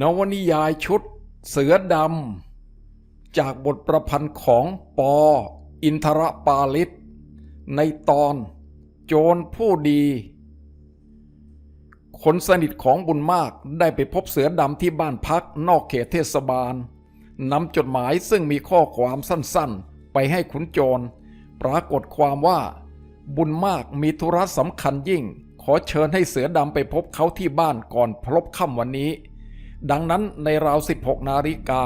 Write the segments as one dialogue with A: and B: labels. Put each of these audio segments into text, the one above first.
A: นวนิยายชุด เสือดำ จากบทประพันธ์ของปอ อินทรปาลิต ในตอน โจรผู้ดี คนสนิทของบุญมากได้ไปพบเสือดำที่บ้านพักนอกเขตเทศบาลนำจดหมายซึ่งมีข้อความสั้นๆ ไปให้ขุนโจร ปรากฏความว่า บุญมากมีธุระสำคัญยิ่ง ขอเชิญให้เสือดำไปพบเขาที่บ้านก่อนพลบค่ำวันนี้ ดังนั้นในราว 16 นาฬิกา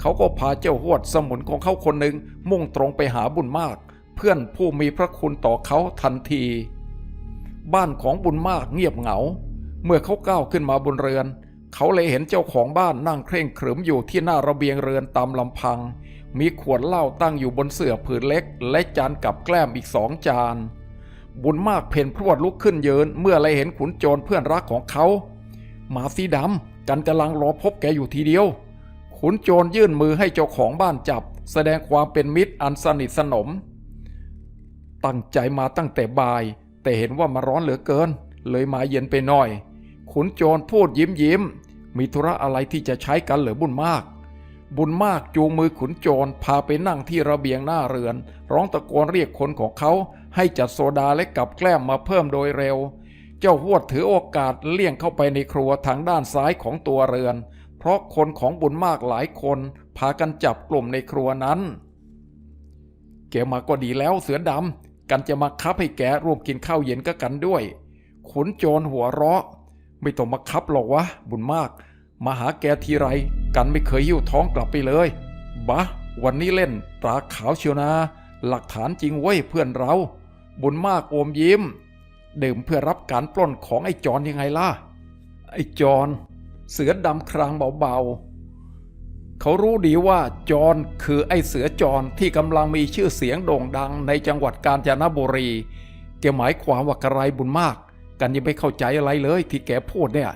A: เขาก็พาเจ้าหวดสมุนของเขาคนหนึ่งมุ่งตรงไปหาบุญมาก เพื่อนผู้มีพระคุณต่อเขาทันที บ้านของบุญมากเงียบเหงา เมื่อเขาก้าวขึ้นมาบนเรือน เขาเลยเห็นเจ้าของบ้านนั่งเคร่งขรึมอยู่ที่หน้าระเบียงเรือนตามลำพัง มีขวดเหล้าตั้งอยู่บนเสื่อผืนเล็ก และจานกับแกล้มอีกสองจาน บุญมากเพ่นพรวดลุกขึ้นเยืนเมื่อไรเห็นขุนโจรเพื่อนรักของเขาหมาสีดำ กันกำลังรอพบแกอยู่ทีเดียว ขุนโจรยื่นมือให้เจ้าของบ้านจับ แสดงความเป็นมิตรอันสนิทสนม ตั้งใจมาตั้งแต่บ่าย แต่เห็นว่ามาร้อนเหลือเกิน เลยมาเย็นไปหน่อย ขุนโจรพูดยิ้มยิ้ม มีธุระอะไรที่จะใช้กันเหรือบุญมาก บุญมากจูงมือขุนโจรพาไปนั่งที่ระเบียงหน้าเรือน ร้องตะโกนเรียกคนของเขาให้จัดโซดาและกับแกล้มมาเพิ่มโดยเร็ว เจ้าหวดถือโอกาสเลี่ยงเข้าไปในครัวทางด้านซ้ายของตัวเรือน เพราะคนของบุญมากหลายคนพากันจับกลุ่มในครัวนั้น แกมาก็ดีแล้วเสือดำกันจะมาคับให้แกร่วมกินข้าวเย็นก็กันด้วย ขุนโจรหัวเราะ ไม่ต้องมาคับหรอกวะบุญมาก มาหาแกทีไร กันไม่เคยหิ้วท้องกลับไปเลยบะวันนี้เล่นตราขาวเชียวนา หลักฐานจริงเว้ยเพื่อนเรา บุญมากโอมยิ้ม ดื่มเพื่อรับการปล้นของไอ้จอนยังไงล่ะ ไอ้จอนเสือดำครางเบาๆ เขารู้ดีว่าจอนคือไอ้เสือจอนที่กำลังมีชื่อเสียงโด่งดังในจังหวัดกาญจนบุรี แกหมายความว่ากระไรบุญมาก กันยังไม่เข้าใจอะไรเลยที่แกพูดเนี่ย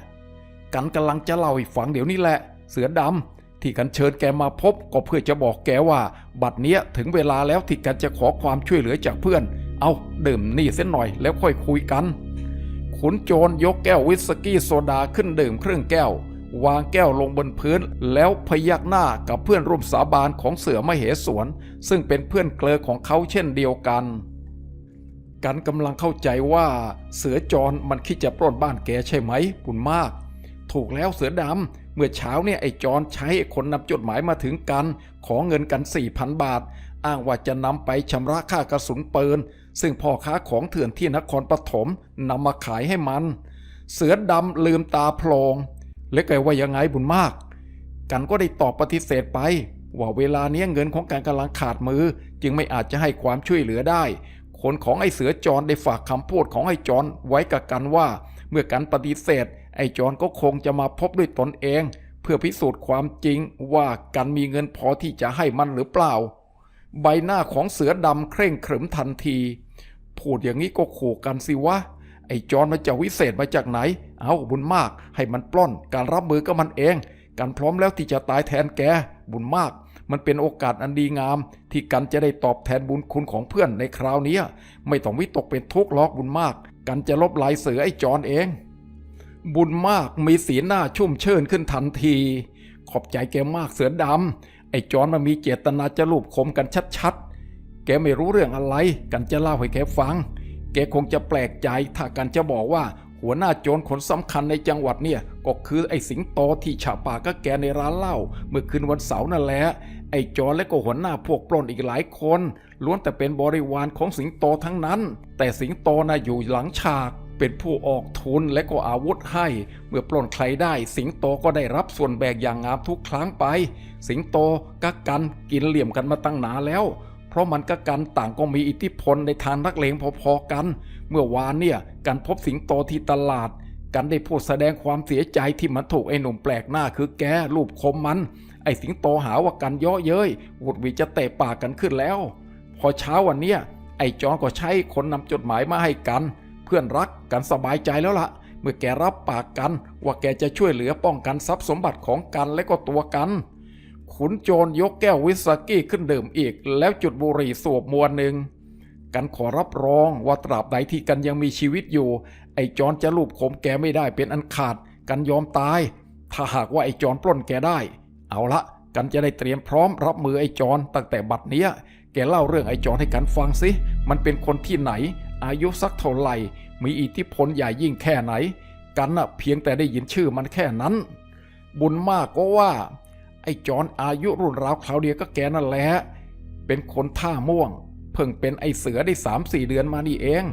A: กันกำลังจะเล่าให้ฟังเดี๋ยวนี้แหละ เสือดำที่กันเชิญแกมาพบก็เพื่อจะบอกแกว่า บัดเนี้ยถึงเวลาแล้วที่กันจะขอความช่วยเหลือจากเพื่อน เอาดื่มนี่เส้นหน่อยแล้วค่อยคุยกัน ขุนโจรยกแก้ววิสกี้โซดาขึ้นดื่มครึ่งแก้ว วางแก้วลงบนพื้น แล้วพยักหน้ากับเพื่อนร่วมสาบานของเสือมเหสวน ซึ่งเป็นเพื่อนเกลอของเขาเช่นเดียวกัน กันกำลังเข้าใจว่าเสือจรมันคิดจะปล้นบ้านแกใช่ไหมบุญมาก ถูกแล้วเสือดำเมื่อเช้าเนี่ยไอ้จรใช้คนนำจดหมายมาถึงกัน ขอเงินกันสี่พันบาท อ้างว่าจะนำไปชำระค่ากระสุนปืน ซึ่งพ่อค้าของเถื่อนที่นครปฐมนำมาขายให้มัน เสือดำลืมตาโพลงแล้วแกว่ายังไงบุญมาก กันก็ได้ตอบปฏิเสธไป ว่าเวลาเนี้ยเงินของการกำลังขาดมือ จึงไม่อาจจะให้ความช่วยเหลือได้ คนของไอ้เสือจรได้ฝากคำพูดของไอ้จรไว้กับกันว่า เมื่อกันปฏิเสธ ไอ้จรก็คงจะมาพบด้วยตนเอง เพื่อพิสูจน์ความจริงว่ากันมีเงินพอที่จะให้มันหรือเปล่า ใบหน้าของเสือดำเคร่งขรึมทันที พูดอย่างนี้ก็ขู่กันสิวะ ไอ้จอนมันจะวิเศษมาจากไหน เอาบุญมาก ให้มันปล้น การรับมือกับมันเองกันพร้อมแล้วที่จะตายแทนแก บุญมาก มันเป็นโอกาสอันดีงาม ที่กันจะได้ตอบแทนบุญคุณของเพื่อนในคราวนี้ ไม่ต้องวิตกเป็นทุกข์หรอกบุญมาก กันจะลบลายเสือไอ้จอนเอง บุญมากมีสีหน้าชุ่มเชิญขึ้นทันที ขอบใจแกมากเสือดำไอ้จอนมันมีเจตนาจะลูบคมกันชัดๆ แกไม่รู้เรื่องอะไร กันจะเล่าให้แกฟัง แกคงจะแปลกใจถ้ากันจะบอกว่า หัวหน้าโจรคนสำคัญในจังหวัดเนี่ยก็คือไอ้สิงโตที่ฉาปากก็แกในร้านเหล้าเมื่อคืนวันเสาร์นั่นแหละไอ้จอนและก็หัวหน้าพวกปล้นอีกหลายคน ล้วนแต่เป็นบริวารของสิงโตทั้งนั้น แต่สิงโตน่ะอยู่หลังฉาก เป็นผู้ออกทุนและก็อาวุธให้ เมื่อปล้นใครได้ สิงโตก็ได้รับส่วนแบ่งอย่างงามทุกครั้งไป สิงโตกักกันกินเหลี่ยมกันมาตั้งนานแล้ว เพราะมันกับกันต่างก็มีอิทธิพลในทางนักเลงพอๆกัน เมื่อวานเนี่ยกันพบสิงโตที่ตลาด กันได้พูดแสดงความเสียใจที่มันถูกไอ้หนุ่มแปลกหน้าคือแกรูปคมมัน ไอ้สิงโตหาว่ากันเย่อเย้ยหวุดวิดจะเตะปากกันขึ้นแล้ว พอเช้าวันเนี้ยไอ้จอนก็ใช้คนนำจดหมายมาให้กัน เพื่อนรักกันสบายใจแล้วละ่ะ เมื่อแกรับปากกัน ว่าแกจะช่วยเหลือป้องกันทรัพย์สมบัติของกันและก็ตัวกัน ขุนโจรยกแก้ววิสกี้ขึ้นดื่มอีก แล้วจุดบุหรี่สูบมวนหนึ่งกันขอรับรองว่าตราบใดที่กันยังมีชีวิตอยู่ ไอ้จอนจะลูบขมแกไม่ได้เป็นอันขาด กันยอมตาย ถ้าหากว่าไอ้จอนปล้นแกได้ เอาละกันจะได้เตรียมพร้อมรับมือไอ้จอนตั้งแต่บัดเนี้ย แกเล่าเรื่องไอ้จอนให้กันฟังสิมันเป็นคนที่ไหน อายุสักเท่าไหร่ มีอิทธิพลใหญ่ยิ่งแค่ไหน กันน่ะเพียงแต่ได้ยินชื่อมันแค่นั้น บุญมากก็ว่า อ้จอนอายุรุ่นราวคราวเดียวก็แกนั่นแหละ เป็นคนท่าม่วง เพิ่งเป็นไอ้เสือได้สามสี่เดือนมานี่เอง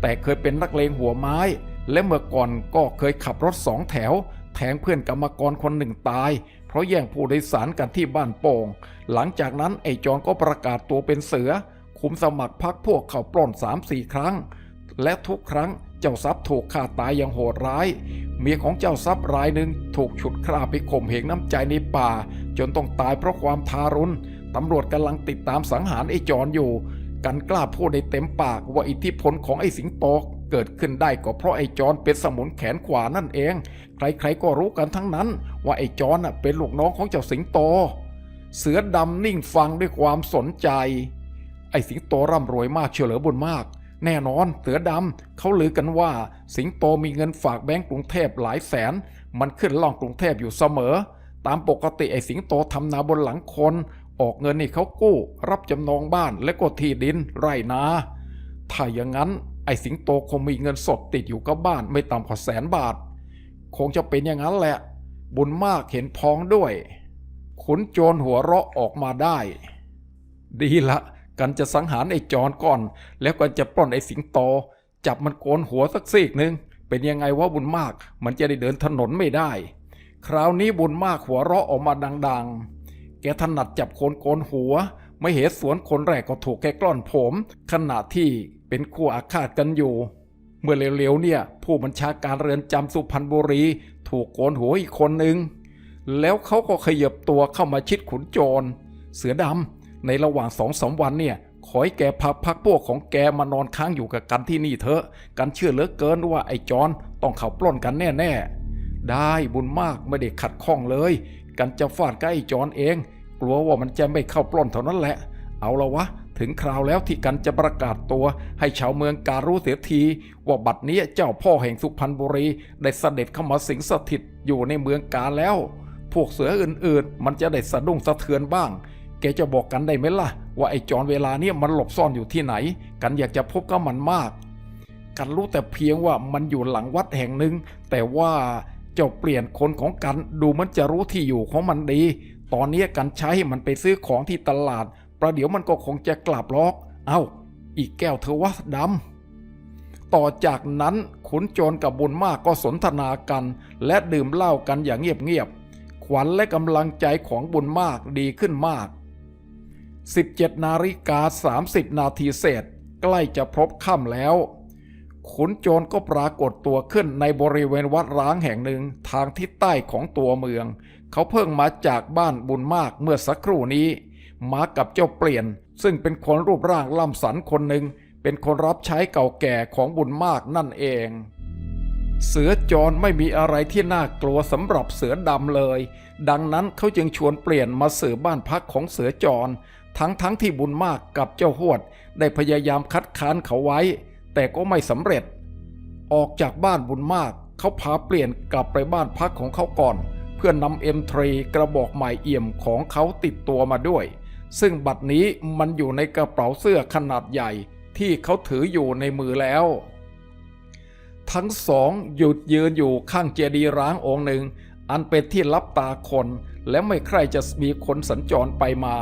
A: แต่เคยเป็นนักเลงหัวไม้ และเมื่อก่อนก็เคยขับรถสองแถว แทงเพื่อนกรรมกรคนหนึ่งตาย เพราะแย่งผู้โดยสารกันที่บ้านโป่ง หลังจากนั้นไอ้จอนก็ประกาศตัวเป็นเสือ คุมสมัครพักพวกเขาปล้นสามสี่ครั้ง และทุกครั้งเจ้าทรัพย์ถูกฆ่าตายอย่างโหดร้าย เมียของเจ้าทรัพย์รายหนึ่งถูกฉุดฆ่าไปข่มเหงน้ำใจในป่า จนต้องตายเพราะความทารุณตำรวจกำลังติดตามสังหารไอ้จอนอยู่ กันกล้าพูดในเต็มปากว่าอิทธิพลของไอ้สิงโตเกิดขึ้นได้ก็เพราะไอ้จอนเป็นสมุนแขนขวานั่นเอง ใครๆก็รู้กันทั้งนั้น ว่าไอ้จอนเป็นลูกน้องของเจ้าสิงโต เสือดำนิ่งฟังด้วยความสนใจ ไอ้สิงโตร่ำรวยมากเฉลือบุญมาก แน่นอนเสือดำเขาลือกันว่า สิงโตมีเงินฝากแบงก์กรุงเทพหลายแสน มันขึ้นล่องกรุงเทพอยู่เสมอ ตามปกติไอ้สิงโตทำนาบนหลังคน ออกเงินนี่เขากู้ รับจำนองบ้านและก็ที่ดินไร่นา ถ้าอย่างนั้นไอ้สิงโตคงมีเงินสดติดอยู่กับบ้านไม่ต่ำกว่าแสนบาท คงจะเป็นอย่างนั้นแหละ บุญมากเห็นพ้องด้วย ขุนโจรหัวเราะออกมาได้ ดีละ กันจะสังหารไอ้จอนก่อน แล้วกันจะปล้นไอ้สิงโต จับมันโกนหัวสักซีกหนึ่งเป็นยังไงว่าบุญมาก มันจะได้เดินถนนไม่ได้ คราวนี้บุญมากหัวเราะออกมาดัง ๆ แกถนัดจับโคนโกนหัว ไม่เหตุสวนคนแรกก็ถูกแกกล้อนผม ขณะที่เป็นคู่อาฆาตกันอยู่ เมื่อเร็วๆเนี่ย ผู้บัญชาการเรือนจำสุพรรณบุรี ถูกโกนหัวอีกคนหนึ่งแล้วเขาก็ขยับตัวเข้ามาชิดขุนโจร เสือดำ ในระหว่างสองสามวันเนี่ยขอให้แกพาพักพวกของแกมานอนค้างอยู่กับกันที่นี่เถอะ กันเชื่อเหลือเกินว่าไอ้จอนต้องเขาปล้นกันแน่ๆ ได้บุญมากไม่ได้ขัดข้องเลย กันจะฟาดกับไอ้จอนเอง กลัวว่ามันจะไม่เข้าปล้นเท่านั้นแหละ เอาละวะ ถึงคราวแล้วที่กันจะประกาศตัว ให้ชาวเมืองการรู้เสียที ว่าบัดนี้เจ้าพ่อแห่งสุพรรณบุรีได้เสด็จเข้ามาสิงสถิตอยู่ในเมืองกาแล้ว พวกเสืออื่นๆ มันจะได้สะดุ้งสะเทือนบ้าง แกจะบอกกันได้ไหมล่ะ ว่าไอ้จอนเวลาเนี้ยมันหลบซ่อนอยู่ที่ไหน กันอยากจะพบกับมันมาก กันรู้แต่เพียงว่ามันอยู่หลังวัดแห่งหนึ่ง แต่ว่าเจ้าเปลี่ยนคนของกันดูมันจะรู้ที่อยู่ของมันดี ตอนนี้กันใช้ให้มันไปซื้อของที่ตลาด ประเดี๋ยวมันก็คงจะกลับล็อก เอา้า อีกแก้วเธอวะดำต่อจากนั้นขุนโจรกับบุญมากก็สนทนากัน และดื่มเหล้ากันอย่างเงียบๆ ขวัญและกำลังใจของบุญมากดีขึ้นมาก 17 นาฬิกา 30 นาทีเศษ ใกล้จะพบค่ำแล้ว ขุนโจรก็ปรากฏตัวขึ้นในบริเวณวัดร้างแห่งหนึ่งทางทิศใต้ของตัวเมือง เขาเพิ่งมาจากบ้านบุญมากเมื่อสักครู่นี้ มากับเจ้าเปลี่ยน ซึ่งเป็นคนรูปร่างล่ำสันคนหนึ่ง เป็นคนรับใช้เก่าแก่ของบุญมากนั่นเองเสือจรไม่มีอะไรที่น่ากลัวสำหรับเสือดำเลย ดังนั้นเขาจึงชวนเปลี่ยนมาสืบบ้านพักของเสือจร ทั้งทั้งที่บุญมากกับเจ้าหวดได้พยายามคัดค้านเขาไว้ แต่ก็ไม่สำเร็จ ออกจากบ้านบุญมาก เขาพาเปลี่ยนกลับไปบ้านพักของเขาก่อน เพื่อนนำเอ็มทรีกระบอกใหม่เอี่ยมของเขาติดตัวมาด้วย ซึ่งบัดนี้มันอยู่ในกระเป๋าเสื้อขนาดใหญ่ ที่เขาถืออยู่ในมือแล้ว ทั้งสองหยุดยืนอยู่ข้างเจดีย์ร้างองค์หนึ่งอันเป็นที่รับตาคนและไม่ใครจะมีคนสัญจรไปมา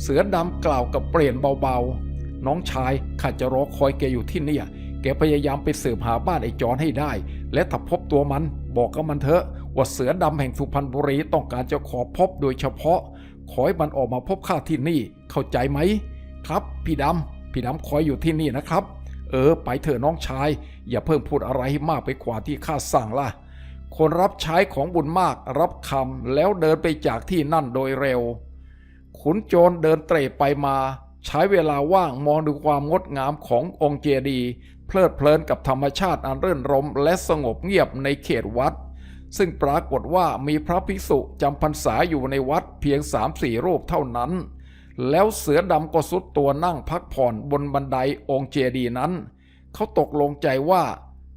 A: เสือดำกล่าวกับเปลี่ยนเบาๆ น้องชายข้าจะรอคอยแกอยู่ที่นี่แกพยายามไปสืบหาบ้านไอ้จอนให้ได้ และถ้าพบตัวมัน บอกกับมันเถอะ ว่าเสือดำแห่งสุพรรณบุรีต้องการจะขอพบโดยเฉพาะ ขอให้มันออกมาพบข้าที่นี่ เข้าใจไหม ครับ พี่ดำพี่ดำคอยอยู่ที่นี่นะครับ เออ ไปเถอะน้องชาย อย่าเพิ่งพูดอะไรมากไปกว่าที่ข้าสั่งล่ะ คนรับใช้ของบุญมากรับคำแล้วเดินไปจากที่นั่นโดยเร็ว ขุนโจรเดินเตร่ไปมา ใช้เวลาว่างมองดูความงดงามขององค์เจดีย์เพลิดเพลินกับธรรมชาติอันรื่นรมและสงบเงียบในเขตวัด ซึ่งปรากฏว่ามีพระภิกษุจำพรรษาอยู่ในวัดเพียงสามสี่รูปเท่านั้น แล้วเสือดำก็สุดตัวนั่งพักผ่อนบนบันไดองค์เจดีย์นั้น เขาตกลงใจว่า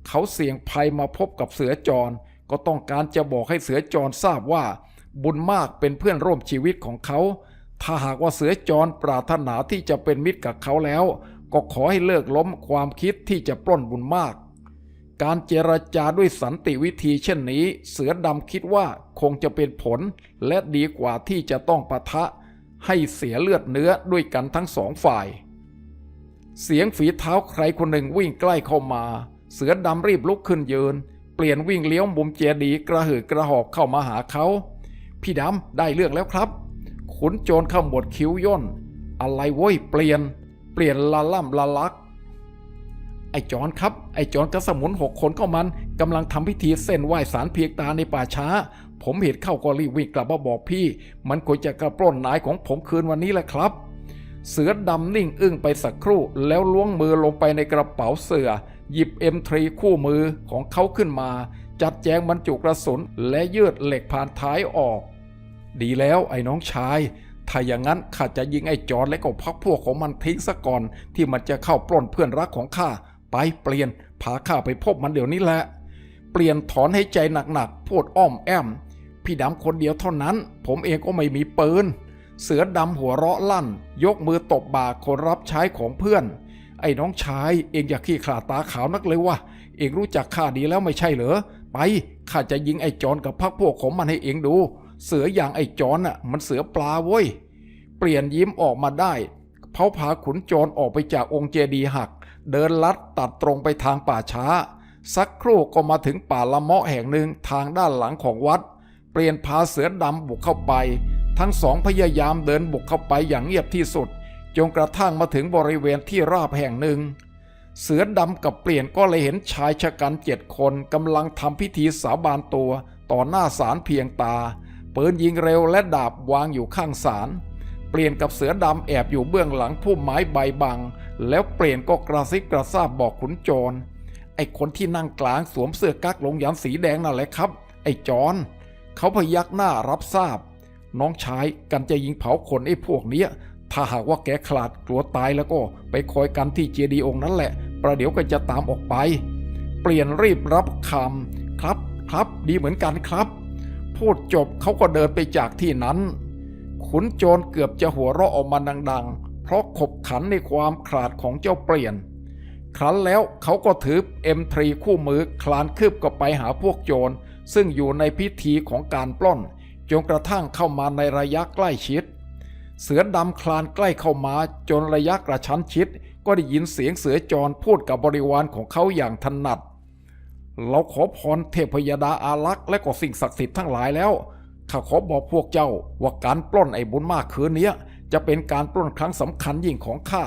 A: เขาเสี่ยงภัยมาพบกับเสือจร ก็ต้องการจะบอกให้เสือจรทราบว่า บุญมากเป็นเพื่อนร่วมชีวิตของเขา ถ้าหากว่าเสือจรปรารถนาที่จะเป็นมิตรกับเขาแล้ว ก็ขอให้เลิกล้มความคิดที่จะปล้นบุญมาก การเจรจาด้วยสันติวิธีเช่นนี้ เสือดำคิดว่าคงจะเป็นผล และดีกว่าที่จะต้องปะทะ ให้เสียเลือดเนื้อด้วยกันทั้งสองฝ่าย เสียงฝีเท้าใครคนหนึ่งวิ่งใกล้เข้ามา เสือดำรีบลุกขึ้นยืน เปลี่ยนวิ่งเลี้ยวมุมเจดีกระหืดกระหอบเข้ามาหาเขาพี่ดำได้เรื่องแล้วครับ ขุนโจรเข้าหมวดคิ้วย่น อะไรโว้ยเปลี่ยน เปลี่ยนละล่ำละลัก ไอ้จอนครับ ไอ้จอนกับสมุนหกคนก็มันกำลังทำพิธีเส้นไหว้สารเพียงตาในป่าช้า ผมเห็นเข้าก็รีบวิ่งกลับมาบอกพี่ มันควรจะกระปล้นนายของผมคืนวันนี้แหละครับ เสือดำนิ่งอึ้งไปสักครู่แล้วล้วงมือลงไปในกระเป๋าเสือหยิบเอ็มทรีคู่มือของเขาขึ้นมา จัดแจงบรรจุกระสุนและยืดเหล็กผ่านท้ายออก ดีแล้วไอ้น้องชาย ถ้าอย่างนั้นข้าจะยิงไอ้จอนและก็พักพวกของมันทิ้งซะก่อน ที่มันจะเข้าปล้นเพื่อนรักของข้า ไปเปลี่ยน พาข้าไปพบมันเดี๋ยวนี้แหละ เปลี่ยนถอนให้ใจหนักๆพูดอ้อมแอม พี่ดำคนเดียวเท่านั้น ผมเองก็ไม่มีปืน เสือดำหัวเราะลั่น ยกมือตบบ่าคนรับใช้ของเพื่อน ไอ้น้องชายเองอย่าขี้ขลาดตาขาวนักเลยวะเองรู้จักข้าดีแล้วไม่ใช่เหรอ ไป ข้าจะยิงไอ้จอนกับพักพวกของมันให้เองดู เสืออย่างไอ้จอนน่ะ มันเสือปลาเว้ย เปลี่ยนยิ้มออกมาได้เขาพาขุนจรออกไปจากองค์เจดีหัก เดินลัดตัดตรงไปทางป่าช้า สักครู่ก็มาถึงป่าละเมาะแห่งหนึ่งทางด้านหลังของวัด เปลี่ยนพาเสือดำบุกเข้าไป ทั้งสองพยายามเดินบุกเข้าไปอย่างเงียบที่สุด จนกระทั่งมาถึงบริเวณที่ราบแห่งหนึ่ง เสือดำกับเปลี่ยนก็เลยเห็นชายชะกันเจ็ดคนกำลังทำพิธีสาบานตัวต่อหน้าศาลเพียงตา ปืนยิงเร็วและดาบวางอยู่ข้างศาลเปลี่ยนกับเสือดำแอบอยู่เบื้องหลังพุ่มไม้ใบบัง แล้วเปลี่ยนก็กระซิบกระซาบบอกขุนจร ไอ้คนที่นั่งกลางสวมเสื้อกั๊กลงยันสีแดงนั่นแหละครับ ไอ้จอนเขาพยักหน้ารับทราบ น้องชายกันจะยิงเผาคนไอ้พวกเนี้ย ถ้าหากว่าแกขลาดกลัวตายแล้วก็ไปคอยกันที่เจดีย์องค์นั้นแหละ ประเดี๋ยวก็จะตามออกไป เปลี่ยนรีบรับคำครับครับดีเหมือนกันครับ พูดจบเขาก็เดินไปจากที่นั้น ขุนโจรเกือบจะหัวเราะออกมาดัง ๆ เพราะขบขันในความขาดของเจ้าเปลี่ยน ครั้นแล้วเขาก็ถือ M3 คู่มือคลานคืบก็ไปหาพวกโจร ซึ่งอยู่ในพิธีของการปล้น จนกระทั่งเข้ามาในระยะใกล้ชิด เสือดำคลานใกล้เข้ามาจนระยะกระชั้นชิด ก็ได้ยินเสียงเสือจรพูดกับบริวารของเขาอย่างถนัด เราขอพรเทพยดาอารักษ์และก็สิ่งศักดิ์สิทธิ์ทั้งหลายแล้ว ข้าขอบอกพวกเจ้าว่าการปล้นไอ้บุญมากคืนเนี้ยจะเป็นการปล้นครั้งสำคัญยิ่งของข้า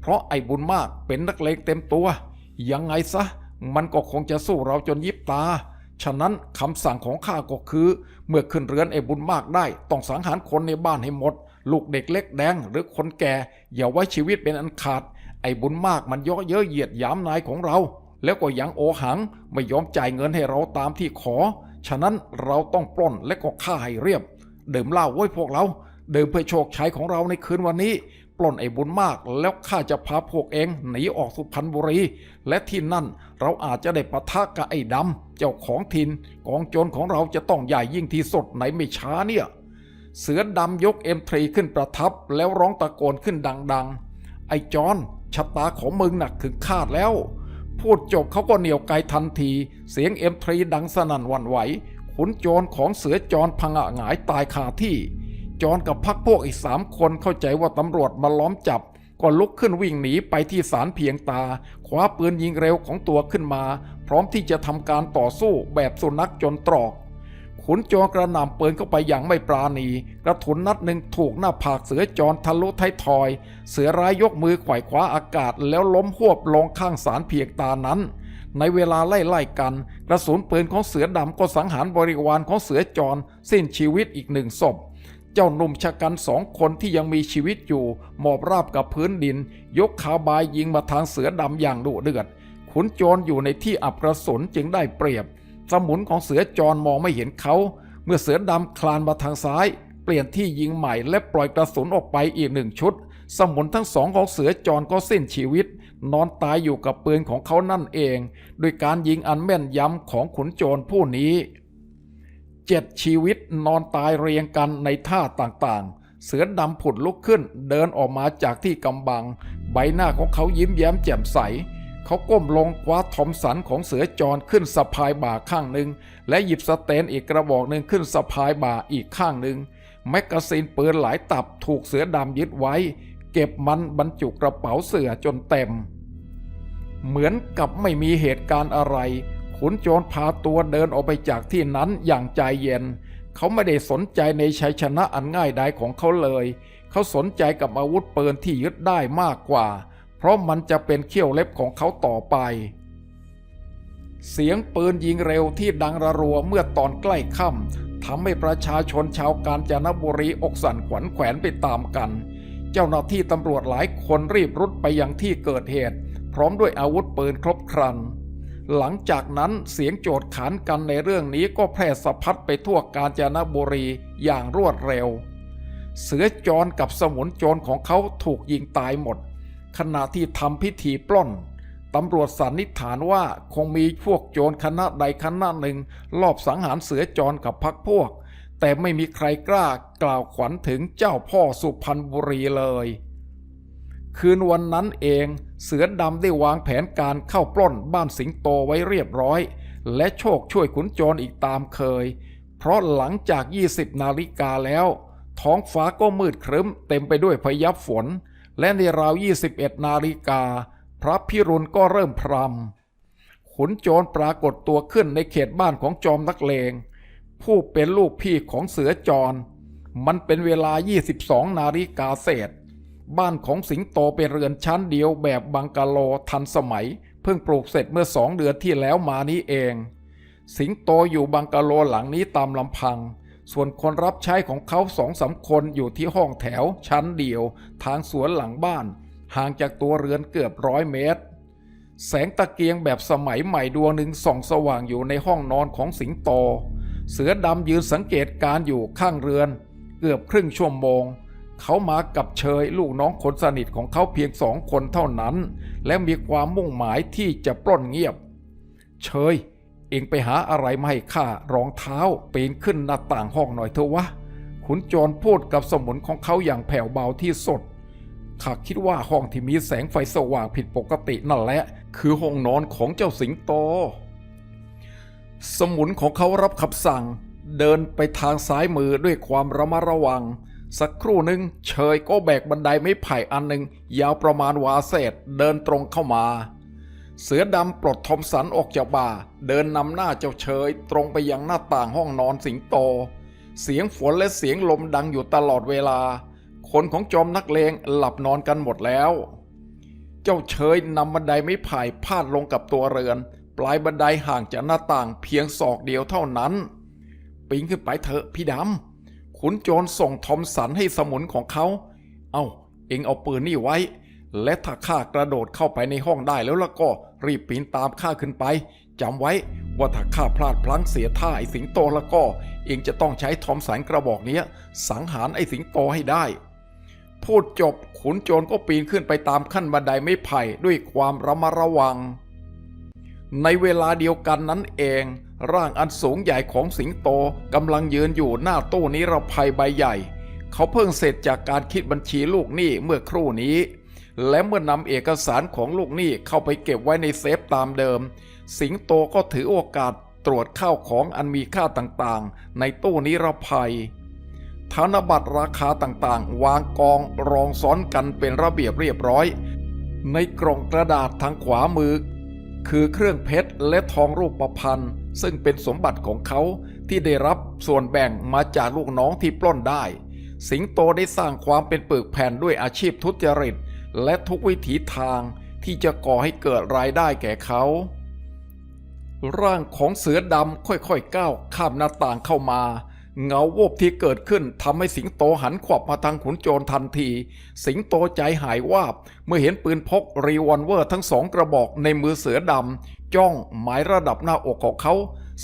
A: เพราะไอ้บุญมากเป็นนักเลงเต็มตัว ยังไงซะ มันก็คงจะสู้เราจนยิบตา ฉะนั้นคำสั่งของข้าก็คือ เมื่อขึ้นเรือนไอ้บุญมากได้ ต้องสังหารคนในบ้านให้หมด ลูกเด็กเล็กแดงหรือคนแก่อย่าไว้ชีวิตเป็นอันขาด ไอ้บุญมากมันย่อเย้ยเหยียดยามนายของเรา แล้วก็ยังโอหังไม่ยอมจ่ายเงินให้เราตามที่ขอ ฉะนั้นเราต้องปล้นและก็ฆ่าให้เรียบ เดื่มเหล้าไว้พวกเราเดื่มเพื่อโชคชัยของเราในคืนวันนี้ ปล้นไอ้บุญมาก แล้วข้าจะพาพวกเองหนีออกสุพรรณบุรี และที่นั่นเราอาจจะได้ปะทะกับไอ้ดำเจ้าของถิ่นกองโจรของเราจะต้องใหญ่ยิ่งที่สุดไหนไม่ช้าเนี่ยเสือดำยกเอ็มทรีขึ้นประทับแล้วร้องตะโกนขึ้นดังๆ ไอ้จอนชะตาของมึงหนักถึงคาดแล้ว พูดจบเขาก็เหนียวไกลทันที เสียงเอ็มทรีดังสนั่นวันไหว ขุนโจรของเสือจรพังะหงายตายคาที่ จรกับพักพวกอีกสามคนเข้าใจว่าตำรวจมาล้อมจับ ก็ลุกขึ้นวิ่งหนีไปที่ศาลเพียงตาคว้าปืนยิงเร็วของตัวขึ้นมา พร้อมที่จะทำการต่อสู้แบบสุนัขจนตรอก ขุนจรกระหน่ำปืนเข้าไปอย่างไม่ปราณี กระถุนนัดหนึ่งถูกหน้าผากเสือจรทะลุท้ายทอย เสือร้ายยกมือไขว่คว้าอากาศแล้วล้มหวบลงข้างสารเพียงตานั้น ในเวลาไล่ๆกัน กระสุนปืนของเสือดำก็สังหารบริวารของเสือจร สิ้นชีวิตอีกหนึ่งศพเจ้าหนุ่มชะกันสองคนที่ยังมีชีวิตอยู่ หมอบราบกับพื้นดิน ยกขาบายยิงมาทางเสือดำอย่างดุเดือด ขุนโจรอยู่ในที่อับกระสนจึงได้เปรียบ สมุนของเสือจรมองไม่เห็นเขา เมื่อเสือดำคลานมาทางซ้าย เปลี่ยนที่ยิงใหม่และปล่อยกระสุนออกไปอีกหนึ่งชุด สมุนทั้งสองของเสือจรก็สิ้นชีวิต นอนตายอยู่กับปืนของเขานั่นเองด้วยการยิงอันแม่นยำของขุนโจรผู้นี้เจ็ดชีวิตนอนตายเรียงกันในท่าต่างๆ เสือดำผุดลุกขึ้น เดินออกมาจากที่กำบัง ใบหน้าของเขายิ้มแย้มแจ่มใส เขาก้มลงคว้าทอมสันของเสือจรขึ้นสะพายบ่าข้างหนึ่ง และหยิบสเตนอีกกระบอกหนึ่งขึ้นสะพายบ่าอีกข้างหนึ่ง แมกกาซีนปืนหลายตับถูกเสือดำยึดไว้ เก็บมันบรรจุกระเป๋าเสือจนเต็ม เหมือนกับไม่มีเหตุการณ์อะไร ขุนโจรพาตัวเดินออกไปจากที่นั้นอย่างใจเย็น เขาไม่ได้สนใจในชัยชนะอันง่ายดายของเขาเลย เขาสนใจกับอาวุธปืนที่ยึดได้มากกว่า เพราะมันจะเป็นเขี้ยวเล็บของเขาต่อไป เสียงปืนยิงเร็วที่ดังระรัวเมื่อตอนใกล้ค่ำทำให้ประชาชนชาวกาญจนบุรีอกสั่นขวัญแขวนไปตามกัน เจ้าหน้าที่ตำรวจหลายคนรีบรุดไปยังที่เกิดเหตุ พร้อมด้วยอาวุธปืนครบครันหลังจากนั้นเสียงโจดขานกันในเรื่องนี้ก็แพร่สะพัดไปทั่วกาญจนบุรีอย่างรวดเร็ว เสือจรกับสมุนโจรของเขาถูกยิงตายหมด ขณะที่ทำพิธีปล้นตำรวจสันนิษฐานว่าคงมีพวกโจรคณะใดคณะหนึ่ง ลอบสังหารเสือจรกับพักพวก แต่ไม่มีใครกล้ากล่าวขวัญถึงเจ้าพ่อสุพรรณบุรีเลย คืนวันนั้นเองเสือดำได้วางแผนการเข้าปล้นบ้านสิงโตไว้เรียบร้อย และโชคช่วยขุนโจรอีกตามเคย เพราะหลังจาก 20 นาฬิกาแล้ว ท้องฟ้าก็มืดครึ้มเต็มไปด้วยพยับฝน และในราว21นาฬิกา พระพิรุณก็เริ่มพรำขุนโจรปรากฏตัวขึ้นในเขตบ้านของจอมนักเลง ผู้เป็นลูกพี่ของเสือจร มันเป็นเวลา 22 นาฬิกาเศษ บ้านของสิงโตเป็นเรือนชั้นเดียวแบบบังกะโลทันสมัย เพิ่งปลูกเสร็จเมื่อสองเดือนที่แล้วมานี้เอง สิงโตอยู่บังกะโลหลังนี้ตามลำพัง ส่วนคนรับใช้ของเขาสองสามคนอยู่ที่ห้องแถว ชั้นเดียว ทางสวนหลังบ้าน ห่างจากตัวเรือนเกือบร้อยเมตร แสงตะเกียงแบบสมัยใหม่ดวงหนึ่งส่องสว่างอยู่ในห้องนอนของสิงโต เสือดำยืนสังเกตการอยู่ข้างเรือน เกือบครึ่งชั่วโมง เขามากับเชยลูกน้องคนสนิทของเขาเพียงสองคนเท่านั้น และมีความมุ่งหมายที่จะปล้นเงียบ เชย เองไปหาอะไรมาให้ข้ารองเท้าปีนขึ้นหน้าต่างห้องหน่อยเถอะวะขุนจรพูดกับสมุนของเขาอย่างแผ่วเบาที่สุดข้าคิดว่าห้องที่มีแสงไฟสว่างผิดปกตินั่นแหละ คือห้องนอนของเจ้าสิงโต สมุนของเขารับคำสั่ง เดินไปทางซ้ายมือด้วยความระมัดระวัง สักครู่หนึ่งเชยก็แบกบันไดไม้ไผ่อันหนึ่งยาวประมาณวาเศษเดินตรงเข้ามา เสือดำปลดทอมสันออกจากบ่า เดินนำหน้าเจ้าเชยตรงไปยังหน้าต่างห้องนอนสิงโต เสียงฝนและเสียงลมดังอยู่ตลอดเวลา คนของจอมนักเลงหลับนอนกันหมดแล้ว เจ้าเชยนำบันไดไม้ไผ่พาดลงกับตัวเรือน ปลายบันไดห่างจากหน้าต่างเพียงศอกเดียวเท่านั้น ปีนขึ้นไปเถอะพี่ดำขุนโจรส่งทอมสันให้สมุนของเขา เอา้า เอ็งเอาปืนนี่ไว้ และถ้าข้ากระโดดเข้าไปในห้องได้แล้วล่ะก็รีบปีนตามข้าขึ้นไปจำไว้ว่าถ้าข้าพลาดพลั้งเสียท่าไอ้สิงโตแล้วก็ เองจะต้องใช้ทอมสันกระบอกเนี้ยสังหารไอ้สิงโตให้ได้ พูดจบขุนโจรก็ปีนขึ้นไปตามขั้นบันไดไม้ไผ่ด้วยความระมัดระวัง ในเวลาเดียวกันนั้นเอง ร่างอันสูงใหญ่ของสิงโตกำลังยืนอยู่หน้าตู้นิรภัยใบใหญ่ เขาเพิ่งเสร็จจากการคิดบัญชีลูกหนี้เมื่อครู่นี้ และเมื่อนำเอกสารของลูกหนี้เข้าไปเก็บไว้ในเซฟตามเดิม สิงโตก็ถือโอกาสตรวจข้าวของอันมีค่าต่างๆ ในตู้นิรภัย ธนบัตรราคาต่างๆ วางกองรองซ้อนกันเป็นระเบียบเรียบร้อย ในกล่องกระดาษทางขวามือ คือเครื่องเพชรและทองรูปประพันธ์ซึ่งเป็นสมบัติของเขาที่ได้รับส่วนแบ่งมาจากลูกน้องที่ปล้นได้ สิงโตได้สร้างความเป็นปึกแผ่นด้วยอาชีพทุจริต และทุกวิถีทางที่จะก่อให้เกิดรายได้แก่เขา ร่างของเสือดำค่อยๆก้าวข้ามหน้าต่างเข้ามา เงาวูบที่เกิดขึ้นทำให้สิงโตหันขวับมาทางขุนโจรทันที สิงโตใจหายวาบ เมื่อเห็นปืนพกรีวอลเวอร์ทั้งสองกระบอกในมือเสือดำจ้องหมายระดับหน้าอกของเขา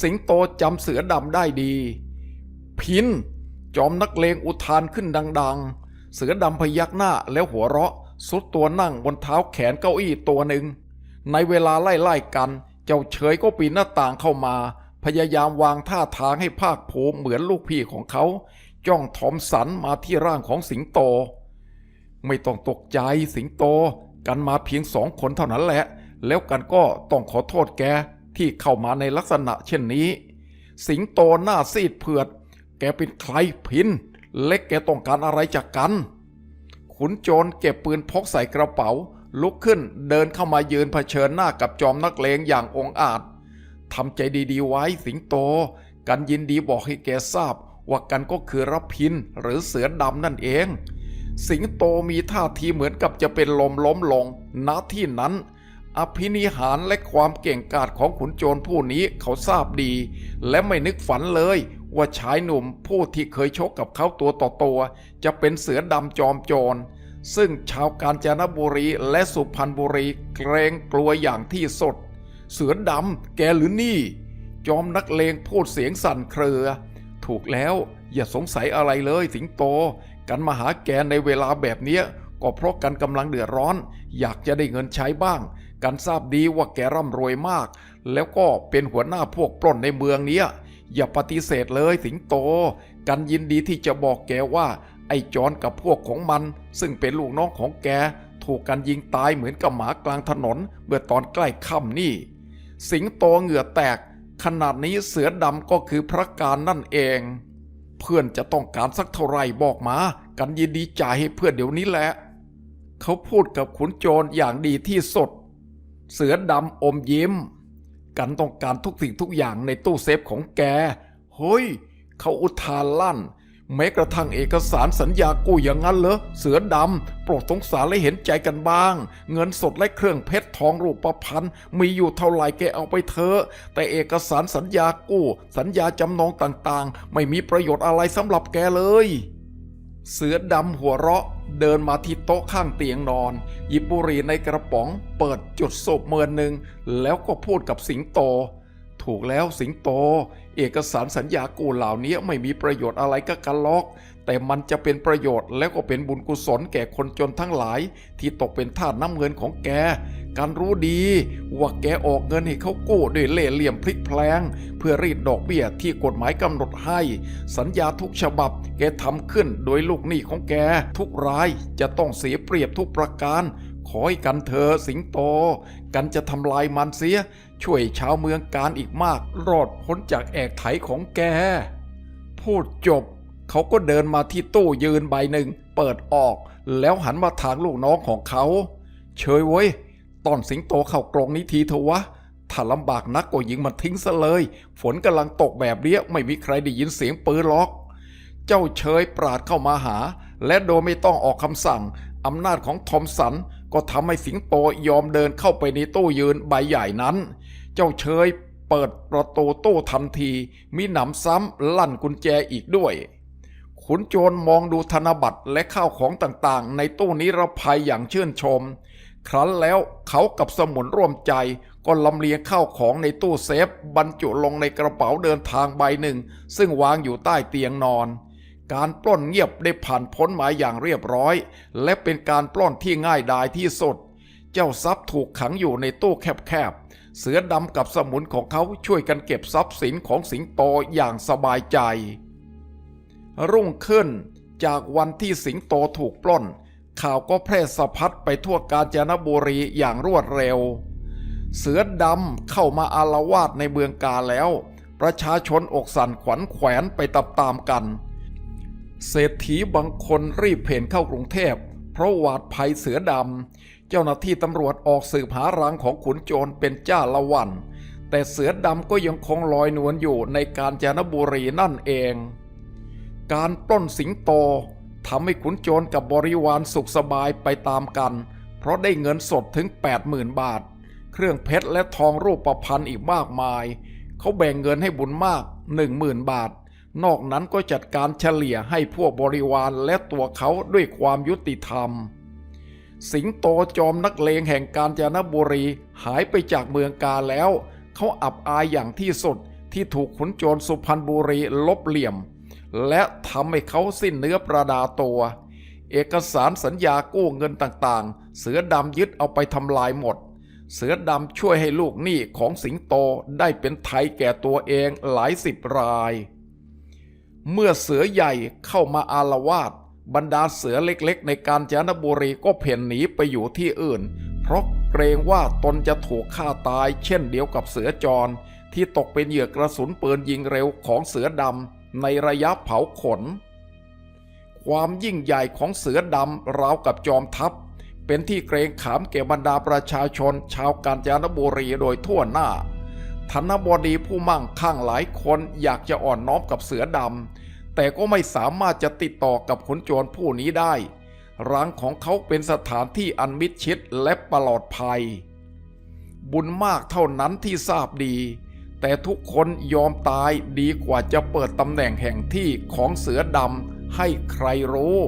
A: สิงโตจำเสือดำได้ดี พินจอมนักเลงอุทานขึ้นดัง ๆ เสือดำพยักหน้าแล้วหัวเราะ สุดตัวนั่งบนเท้าแขนเก้าอี้ตัวหนึ่ง ในเวลาไล่ๆกัน เจ้าเฉยก็ปีนหน้าต่างเข้ามา พยายามวางท่าทางให้ภาคภูมิเหมือนลูกพี่ของเขา จ้องทอมสันมาที่ร่างของสิงโต ไม่ต้องตกใจสิงโต กันมาเพียงสองคนเท่านั้นแหละ แล้วกันก็ต้องขอโทษแกที่เข้ามาในลักษณะเช่นนี้ สิงโตหน้าซีดเผือด แกเป็นใครพิน เล็กแกต้องการอะไรจากกัน ขุนโจรเก็บปืนพกใส่กระเป๋า ลุกขึ้นเดินเข้ามายืนเผชิญหน้ากับจอมนักเลงอย่างองอาจทำใจดีๆไว้สิงโต กันยินดีบอกให้แกทราบ ว่ากันก็คือรพินหรือเสือดำนั่นเอง สิงโตมีท่าทีเหมือนกับจะเป็นลมล้มลงณที่นั้น อภินิหารและความเก่งกาจของขุนโจรผู้นี้เขาทราบดี และไม่นึกฝันเลย ว่าชายหนุ่มผู้ที่เคยชกกับเขาตัวต่อตัวจะเป็นเสือดำจอมโจร ซึ่งชาวกาญจนบุรีและสุพรรณบุรีเกรงกลัวอย่างที่สุด เสือดำแกหรือนี่ จอมนักเลงพูดเสียงสั่นเครือ ถูกแล้วอย่าสงสัยอะไรเลยสิงโต กันมาหาแกในเวลาแบบเนี้ยก็เพราะกันกำลังเดือดร้อน อยากจะได้เงินใช้บ้าง กันทราบดีว่าแกร่ำรวยมาก แล้วก็เป็นหัวหน้าพวกปล้นในเมืองเนี้ย อย่าปฏิเสธเลยสิงโต กันยินดีที่จะบอกแกว่า ไอ้จอนกับพวกของมัน ซึ่งเป็นลูกน้องของแก ถูกกันยิงตายเหมือนกับหมากลางถนน เมื่อตอนใกล้ค่ำนี่ สิงโตเหงื่อแตก ขนาดนี้เสือดำก็คือพระการนั่นเอง เพื่อนจะต้องการสักเท่าไหร่บอกมา กันยินดีจ่ายให้เพื่อนเดี๋ยวนี้แหละ เขาพูดกับขุนโจรอย่างดีที่สุด เสือดำอมยิ้ม กันต้องการทุกสิ่งทุกอย่างในตู้เซฟของแก เฮ้ย เขาอุทานลั่น แม้กระทั่งเอกสารสัญญากู้อย่างนั้นเหรอ เสือดำ โปรดสงสารและเห็นใจกันบ้าง เงินสดและเครื่องเพชรทองรูปประพันธ์มีอยู่เท่าไหร่แกเอาไปเถอะ แต่เอกสารสัญญากู้ สัญญาจำนองต่างๆ ไม่มีประโยชน์อะไรสำหรับแกเลย เสือดำหัวเราะเดินมาที่โต๊ะข้างเตียงนอน หยิบบุหรี่ในกระป๋อง เปิดจุดสูบเมือนหนึ่ง แล้วก็พูดกับสิงโต ถูกแล้วสิงโต เอกสารสัญญากู้เหล่านี้ไม่มีประโยชน์อะไรกับกันล็อก แต่มันจะเป็นประโยชน์และก็เป็นบุญกุศลแก่คนจนทั้งหลาย ที่ตกเป็นทาสน้ำเงินของแก การรู้ดีว่าแกออกเงินให้เขากู้ด้วยเล่ห์เหลี่ยมพลิกแพลง เพื่อรีดดอกเบี้ยที่กฎหมายกำหนดให้ สัญญาทุกฉบับแกทำขึ้นโดยลูกหนี้ของแก ทุกรายจะต้องเสียเปรียบทุกประการ ขอให้กันเธอสิงโต กันจะทำลายมันเสีย ช่วยชาวเมืองการอีกมาก รอดพ้นจากแอกไถของแก พูดจบ เขาก็เดินมาที่ตู้ยืนใบหนึ่ง เปิดออก แล้วหันมาทางลูกน้องของเขาเชยเว้ย ตอนสิงโตเข้ากรงนี้ทีเถอะวะ ถ้าลำบากนักก็ยิงมันทิ้งซะเลย ฝนกำลังตกแบบเนี้ยไม่มีใครได้ยินเสียงปืนหรอก เจ้าเชยปราดเข้ามาหา และโดยไม่ต้องออกคำสั่งอำนาจของทอมสันก็ทำให้สิงโตยอมเดินเข้าไปในตู้ยืนใบใหญ่นั้น เจ้าเชยเปิดประตูตู้ทันที มีหนำซ้ำลั่นกุญแจอีกด้วย ขุนโจรมองดูธนบัตรและข้าวของต่างๆ ในตู้นิรภัยอย่างชื่นชม ครั้นแล้วเขากับสมุนร่วมใจก็ลำเลียงข้าวของในตู้เซฟ บรรจุลงในกระเป๋าเดินทางใบหนึ่ง ซึ่งวางอยู่ใต้เตียงนอน การปล้นเงียบได้ผ่านพ้นมาอย่างเรียบร้อย และเป็นการปล้นที่ง่ายดายที่สุด เจ้าทรัพย์ถูกขังอยู่ในตู้แคบๆ เสือดำกับสมุนของเขาช่วยกันเก็บทรัพย์สินของสิงโตอย่างสบายใจ รุ่งขึ้นจากวันที่สิงโตถูกปล้น ข่าวก็แพร่สะพัดไปทั่วกาญจนบุรีอย่างรวดเร็ว เสือดำเข้ามาอารวาสในเมืองกาแล้ว ประชาชนอกสั่นขวัญแขวนไปตามๆกัน เศรษฐีบางคนรีบเพ่นเข้ากรุงเทพ เพราะหวาดภัยเสือดำ เจ้าหน้าที่ตำรวจออกสืบหารังของขุนโจรเป็นจ้าละวัน แต่เสือดำก็ยังคงลอยนวลอยู่ในกาญจนบุรีนั่นเอง การปล้นสิงโต ทำให้ขุนโจรกับบริวารสุขสบายไปตามกัน เพราะได้เงินสดถึง 80,000 บาท เครื่องเพชรและทองรูปประพันธ์อีกมากมาย เขาแบ่งเงินให้บุญมาก 10,000 บาท นอกนั้นก็จัดการเฉลี่ยให้พวกบริวารและตัวเขาด้วยความยุติธรรม สิงโตจอมนักเลงแห่งกาญจนบุรีหายไปจากเมืองกาแล้ว เขาอับอายอย่างที่สุดที่ถูกขุนโจรสุพรรณบุรีลบเหลี่ยม และทำให้เขาสิ้นเนื้อประดาตัว เอกสารสัญญากู้เงินต่างๆ เสือดำยึดเอาไปทำลายหมด เสือดำช่วยให้ลูกหนี้ของสิงโตได้เป็นไทยแก่ตัวเองหลายสิบราย เมื่อเสือใหญ่เข้ามาอารวาสบรรดาเสือเล็กๆ ในการจนบุรีก็เพ่นหนีไปอยู่ที่อื่น เพราะเกรงว่าตนจะถูกฆ่าตายเช่นเดียวกับเสือจร ที่ตกเป็นเหยื่อกระสุนปืนยิงเร็วของเสือดำ ในระยะเผาขน ความยิ่งใหญ่ของเสือดำราวกับจอมทัพ เป็นที่เกรงขามแก่บรรดาประชาชนชาวกาญจนบุรีโดยทั่วหน้าธนบดีผู้มั่งคั่งหลายคนอยากจะอ่อนน้อมกับเสือดำแต่ก็ไม่สามารถจะติดต่อกับขนโจรผู้นี้ได้รังของเขาเป็นสถานที่อันมิดชิดและปลอดภัย บุญมากเท่านั้นที่ทราบดี แต่ทุกคนยอมตายดีกว่าจะเปิดตำแหน่งแห่งที่ของเสือดำให้ใครรู้